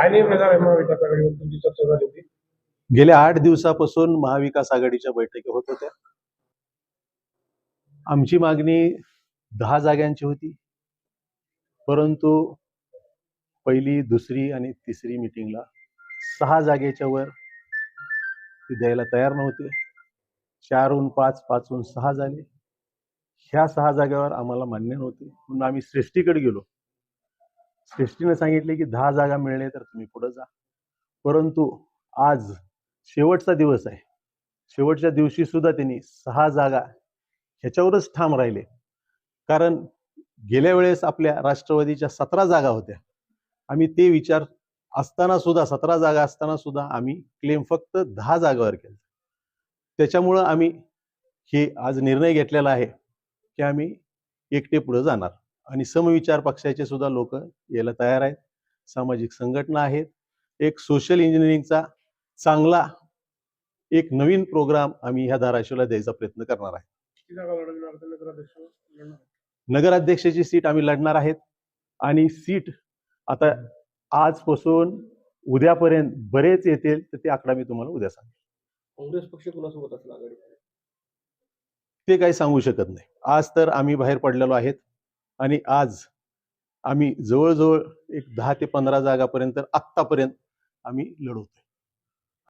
काय महाविकास आघाडीवर तुमची चर्चा झाली होती. गेल्या आठ दिवसापासून महाविकास आघाडीच्या बैठकी होत होत्या. आमची मागणी दहा जागांची होती. परंतु पहिली दुसरी आणि तिसरी मिटिंगला सहा जागेच्या वर ते द्यायला तयार नव्हते. चारहून पाच पाचहून सहा झाले. ह्या सहा जागेवर आम्हाला मान्य नव्हते. म्हणून आम्ही श्रेष्ठीकडे गेलो. श्रेष्ठीने सांगितले की दहा जागा मिळणे तर तुम्ही पुढे जा. परंतु आज शेवटचा दिवस आहे. शेवटच्या दिवशी सुद्धा त्यांनी सहा जागा ह्याच्यावरच ठाम राहिले. कारण गेल्या वेळेस आपल्या राष्ट्रवादीच्या सतरा जागा होत्या. आम्ही ते विचार असताना सुद्धा सतरा जागा असताना सुद्धा आम्ही क्लेम फक्त दहा जागावर केला. त्याच्यामुळं आम्ही हे आज निर्णय घेतलेला आहे की आम्ही एकटे पुढे जाणार. आणि समविचार पक्षाचे सुद्धा लोक यायला तयार आहेत. सामाजिक संघटना आहेत. एक सोशल इंजिनिअरिंगचा चांगला एक नवीन प्रोग्राम आम्ही ह्या धाराशिवला द्यायचा प्रयत्न करणार आहे? नगराध्यक्षाची सीट आम्ही लढणार आहेत. आणि सीट आता आजपासून उद्यापर्यंत बरेच येतील तर ते आकडा मी तुम्हाला उद्या सांगेन. काँग्रेस पक्ष कुणासोबत असेल ते काही सांगू शकत नाही. आज तर आम्ही बाहेर पडलेलो आहेत. आणि आज आम्ही जवळजवळ एक दहा ते पंधरा जागापर्यंत आत्तापर्यंत आम्ही लढवतोय.